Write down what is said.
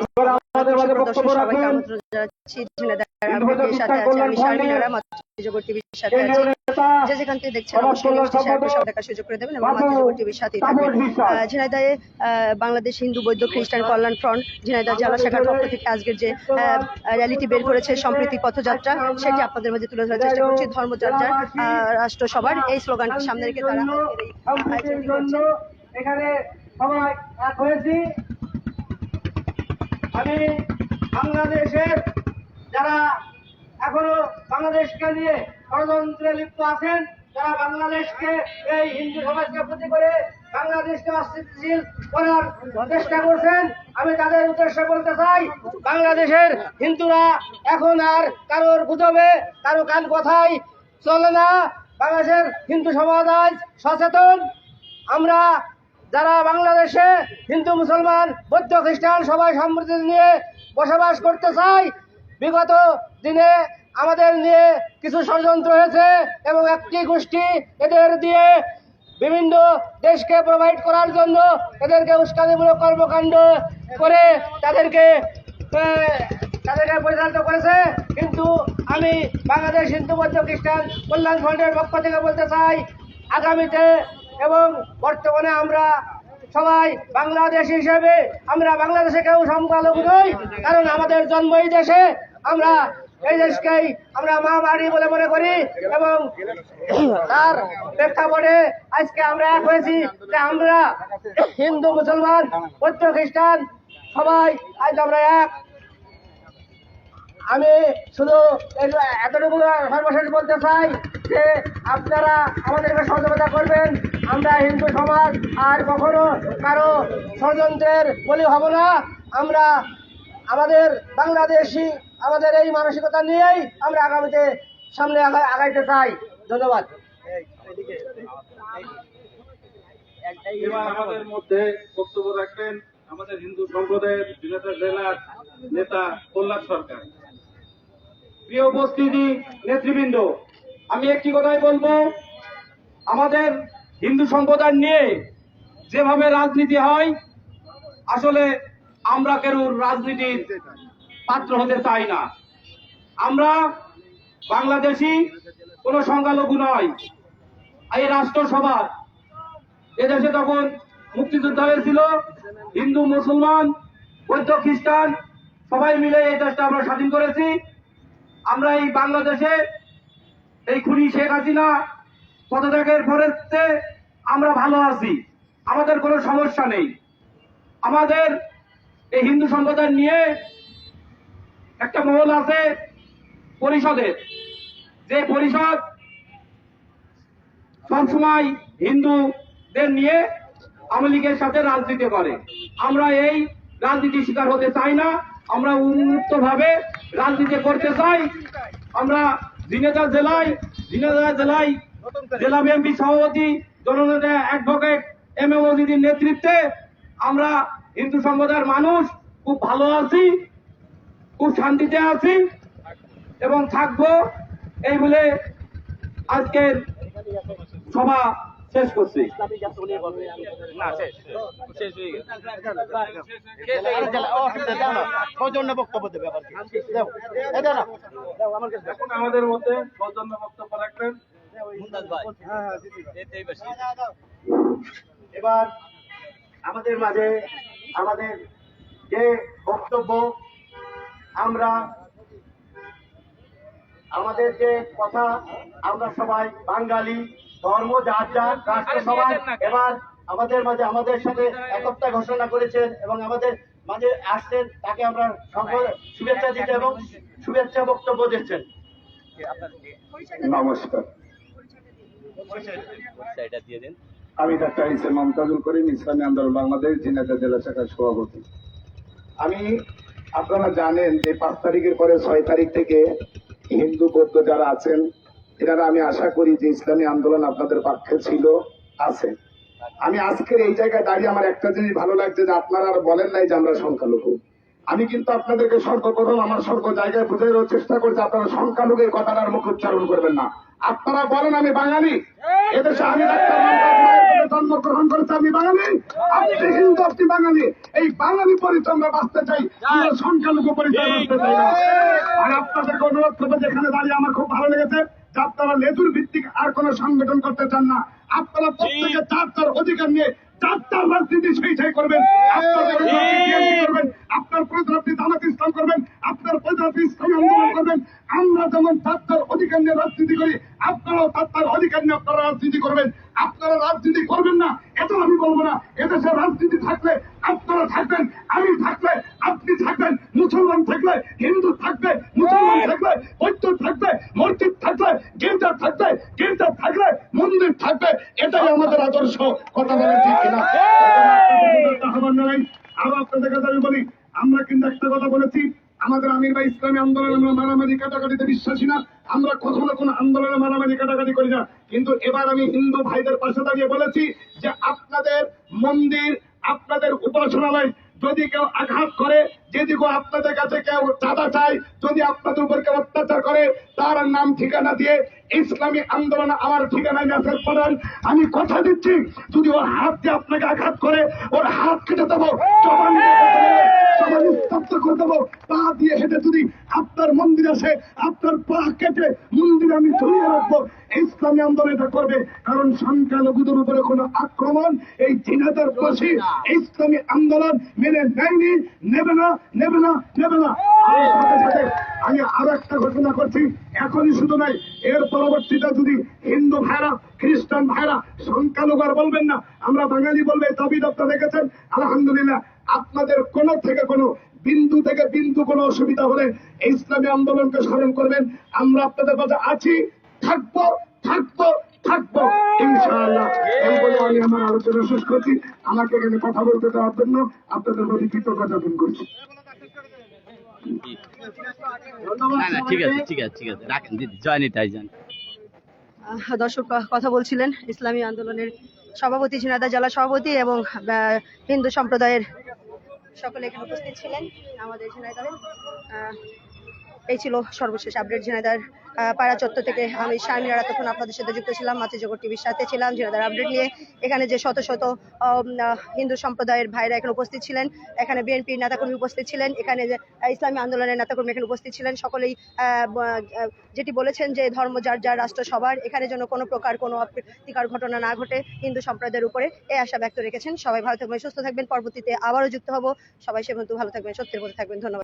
সবাইকে আমন্ত্রণ জানাচ্ছি। ঝিনাইদহ সাথে শিক্ষা আমি শারমিন আরা মাতৃজগৎ টিভির সাথে আছি যে যেখান থেকে দেখছেন অবশ্যই সব দেখার সুযোগ করে দেবেন এবং টিভির সাথেই থাকবেন। ঝিনাইদহে বাংলাদেশ হিন্দু বৌদ্ধ খ্রিস্টান কল্যাণ ফ্রন্ট ঝিনাইদহ জেলা শাখার পক্ষ থেকে আজকের যে র্যালিটি বের করেছে সম্প্রীতি পথযাত্রা সেটি আপনাদের মাঝে তুলে ধরার চেষ্টা করছি। ধর্মযাত্রার আহ, রাষ্ট্র সবার এই স্লোগানটি সামনে রেখে তারা এখানে সবাই এক হয়েছি। আমি বাংলাদেশের যারা এখনও বাংলাদেশকে নিয়ে ষড়যন্ত্রে লিপ্ত আছেন, যারা বাংলাদেশকে এই হিন্দু সমাজকে প্রতি করে বাংলাদেশকে অস্থিতিশীল করার চেষ্টা করছেন, আমি তাদের উদ্দেশ্যে বলতে চাই, বাংলাদেশের হিন্দুরা এখন আর কারোর গুজবে, কারও কান কথাই চলে না। বাংলাদেশের হিন্দু সমাজ আজ সচেতন। আমরা যারা বাংলাদেশে হিন্দু, মুসলমান, বৌদ্ধ, খ্রিস্টান সবাই সমৃদ্ধি নিয়ে বসবাস করতে চাই বিগত দিনে আমাদের নিয়ে কিছু ষড়যন্ত্র হয়েছে এবং একটি গোষ্ঠী এদের দিয়ে বিভিন্ন দেশকে প্রোভাইড করার জন্য এদেরকে উস্কানিমূলক কর্মকাণ্ড করে তাদেরকে তাদেরকে পরিচালিত করেছে। কিন্তু আমি বাংলাদেশ হিন্দু, বৌদ্ধ, খ্রিস্টান কল্যাণ ফ্রন্টের পক্ষ থেকে বলতে চাই, আগামীতে এবং বর্তমানে আমরা সবাই বাংলাদেশ হিসেবে, আমরা বাংলাদেশে কেউ সংখ্যালঘু নই, কারণ আমাদের জন্ম এই দেশে। আমরা এই দেশকেই আমরা মা বাড়ি বলে মনে করি এবং তার প্রেক্ষাপটে আজকে আমরা এক হয়েছি যে আমরা হিন্দু, মুসলমান, বৌদ্ধ, খ্রিস্টান সবাই আজ আমরা এক। আমি শুধু এতটুকু সর্বশেষ বলতে চাই যে আপনারা আমাদেরকে সহযোগিতা করবেন। আমরা হিন্দু সমাজ আর কখনো কারও ষড়যন্ত্রের বলি হব না। আমরা আমাদের বাংলাদেশি, আমাদের এই মানসিকতা নিয়েই আমরা আগামীতে সামনে আগাইতে চাই। ধন্যবাদ। আমাদের মধ্যে বক্তব্য রাখবেন আমাদের হিন্দু সম্প্রদায়ের জেলার নেতা কল্যাণ সরকার। প্রিয় উপস্থিতি নেতৃবৃন্দ, আমি একটি কথাই বলব। আমাদের হিন্দু সম্প্রদায় নিয়ে যেভাবে রাজনীতি হয়, আসলে আমরা কেউ রাজনীতির পাত্র হতে চাই না? আমরা বাংলাদেশি কোনো সংখ্যালঘু নয়। এই রাষ্ট্রসভার এদেশে তখন মুক্তিযুদ্ধ হয়েছিল, হিন্দু, মুসলমান, বৌদ্ধ, খ্রিস্টান, সবাই মিলে এই দেশটা আমরা স্বাধীন করেছি। আমরা এই বাংলাদেশে এই খুনি শেখ হাসিনা পদত্যাগের পরেতে আমরা ভালো আছি। আমাদের কোনো সমস্যা নেই। আমাদের এই হিন্দু সম্প্রদায় নিয়ে একটা মহল আছে পরিষদের যে পরিষদ সবসময় হিন্দুদের নিয়ে আওয়ামী লীগের সাথে রাজনীতি করে। আমরা এই রাজনীতি শিকার হতে চাই না। আমরা উন্মুক্ত ভাবে রাজনীতি করতে চাই। আমরা দিনেদা জেলায় দিনেদা জেলায় জেলা বিএনপি সভাপতি জননেতা অ্যাডভোকেট এম এ মজিদির নেতৃত্বে আমরা হিন্দু সম্প্রদায়ের মানুষ খুব ভালো আছি, খুব শান্তিতে আছি এবং থাকব। এই বলে আজকের সভা শেষ করছি। এখন আমাদের মধ্যে সৌজন্য বক্তব্য রাখবেন। এবার আমাদের মাঝে আমাদের যে বক্তব্য আমরা আমাদের যে কথা আমরা সবাই বাঙালি। ধর্ম যার যার রাষ্ট্র সবাই এবার আমাদের মাঝে আমাদের সাথে একতা ঘোষণা করেছেন এবং আমাদের মাঝে আসছেন তাকে আমরা সকল শুভেচ্ছা দিতে এবং শুভেচ্ছা বক্তব্য দিচ্ছেন। নমস্কার। আমি ডাক্তার ইসে মমতাজুল করিম ইসলামী আন্দোলন বাংলাদেশ ঝিনাইদহ জেলা শাখার সভাপতি। আমি আপনারা জানেন যে পাঁচ তারিখের পরে ছয় তারিখ থেকে হিন্দু বৌদ্ধ যারা আছেন এনারা আমি আশা করি যে ইসলামী আন্দোলন আপনাদের পক্ষে ছিল, আছে। আমি আজকের এই জায়গায় দাঁড়িয়ে আমার একটা জিনিস ভালো লাগছে যে আপনারা আর বলেন নাই যে আমরা সংখ্যালঘু। আমি কিন্তু আপনাদেরকে সর্বপ্রথম আমার সর্ব জায়গায় বুঝে চেষ্টা করছি, আপনারা সংখ্যালঘুর কথাটার মুখ উচ্চারণ করবেন না। আপনারা বলেন আমি বাঙালি। এদেশে আমি জন্মগ্রহণ করেছি, আমি বাঙালি। আপনি হিন্দু, আপনি বাঙালি। এই বাঙালি পরিচয় আমরা বাঁচতে চাই সংখ্যালঘু পরিচয় আর আপনাদেরকে অনুরোধ করব যেখানে দাঁড়িয়ে আমার খুব ভালো লেগেছে। আপনারা লেজুর ভিত্তিক আর কোন সংগঠন করতে চান না। আপনারা প্রত্যেকে চার চার অধিকার নিয়ে চার চার রাজনীতি সেই সেই করবেন করবেন আপনার প্রয়োজন আপনি জামাত ইসলাম করবেন আপনার প্রয়োজন আপনি ইসলামী আন্দোলন করবেন। আমরা যেমন চার চার অধিকার নিয়ে রাজনীতি করি আপনারাও চার চার অধিকার নিয়ে আপনারা রাজনীতি করবেন। আপনারা রাজনীতি করবেন না এটা আমি বলব না। এদেশে রাজনীতি থাকলে আপনারা থাকবেন আমি থাকলে আপনি থাকবেন মুসলমান থাকলে হিন্দু থাকবে মুসলমান থাকলে বৌদ্ধ থাকবে মসজিদ থাকলে গির্জা থাকবে গির্জা থাকলে মন্দির থাকবে এটাই আমাদের আদর্শ। কথা বলে ঠিক কিনা আহ্বান জানাই আরও আপনাদের কাছে আমি বলি আমরা কিন্তু একটা কথা বলেছি আমাদের আমির ভাই ইসলামী আন্দোলন আমরা মারামারি কাটাকাটিতে বিশ্বাসী না আমরা কখনো কোনো আন্দোলনে মারামারি কাটাকাটি করি না। কিন্তু এবার আমি হিন্দু ভাইদের পাশে দাঁড়িয়ে বলেছি যে আপনাদের মন্দির আপনাদের উপাসনালয় যদি কেউ আঘাত করে যদি কেউ আপনাদের কাছে কেউ চাঁদা চায়, যদি আপনাদের উপর কেউ অত্যাচার করে, তার নাম ঠিকানা দিয়ে ইসলামী আন্দোলন আমার ঠিকানায় মেসেজ পড়েন আমি কথা দিচ্ছি, যদি ওর হাত দিয়ে আপনাকে আঘাত করে, ওর হাত কেটে দেবো। জবান জবান স্তব্ধ করে দেবো। পা দিয়ে হেঁটে যদি আপনার মন্দির আসে, আপনার পা কেটে মন্দির আমি ঝুলিয়ে রাখব। ইসলামী আন্দোলন এটা করবে, কারণ সংখ্যালঘুদের উপরে কোনো আক্রমণ এই জিনাদের বসে ইসলামী আন্দোলন মেনে নেয়নি। নেবে না নেবে না নেবে না। আমি আরও একটা ঘোষণা করছি, এখনই শুধু নাই, এর পরবর্তীতে যদি হিন্দু ভাইরা, খ্রিস্টান ভাইরা সংখ্যালঘু আর বলবেন না, আমরা বাঙালি বলবে দাবি দপ্তর রেখেছেন আলহামদুলিল্লাহ আপনাদের কোন থেকে কোনো বিন্দু থেকে বিন্দু কোনো অসুবিধা হলে এই ইসলামী আন্দোলনকে স্মরণ করবেন। আমরা আপনাদের কাছে আছি। থাকব থাকব থাকব। ইনশাআল্লাহ। এই বলে আমি আমার আলোচনা শেষ করছি। আমাকে এখানে কথা বলতে দেওয়ার জন্য আপনাদের প্রতি কৃতজ্ঞতা জ্ঞাপন করছি। না না ঠিক আছে ঠিক আছে ঠিক আছে। রাখেন দিদি জয় নিতাই যান দর্শক কথা বলছিলেন ইসলামী আন্দোলনের সভাপতি জেলা সভাপতি এবং আহ, হিন্দু সম্প্রদায়ের সকলে এখানে উপস্থিত ছিলেন আমাদের ঝিনাইদহের এই ছিল সর্বশেষ আপডেট ঝিনাইদার পাড়া চত্বর থেকে আমি শারমিরা তখন আপনাদের সাথে যুক্ত ছিলাম, মাতৃ জগৎ টিভির সাথে ছিলাম ঝিনাইদার আপডেট নিয়ে। এখানে যে শত শত হিন্দু সম্প্রদায়ের ভাইরা এখানে উপস্থিত ছিলেন, এখানে বিএনপির নেতাকর্মী উপস্থিত ছিলেন, এখানে ইসলামী আন্দোলনের নেতাকর্মী এখানে উপস্থিত ছিলেন, সকলেই যেটি বলেছেন যে ধর্ম যার যার, রাষ্ট্র সবার, এখানে যেন কোনো প্রকার কোনো অপ্রীতিকর ঘটনা না ঘটে হিন্দু সম্প্রদায়ের উপরে, এই আশা ব্যক্ত রেখেছেন। সবাই ভালো থাকবেন, সুস্থ থাকবেন, পরবর্তীতে আবারও যুক্ত হব। সবাই সে ভালো থাকবেন, সত্যের পথে থাকবেন। ধন্যবাদ।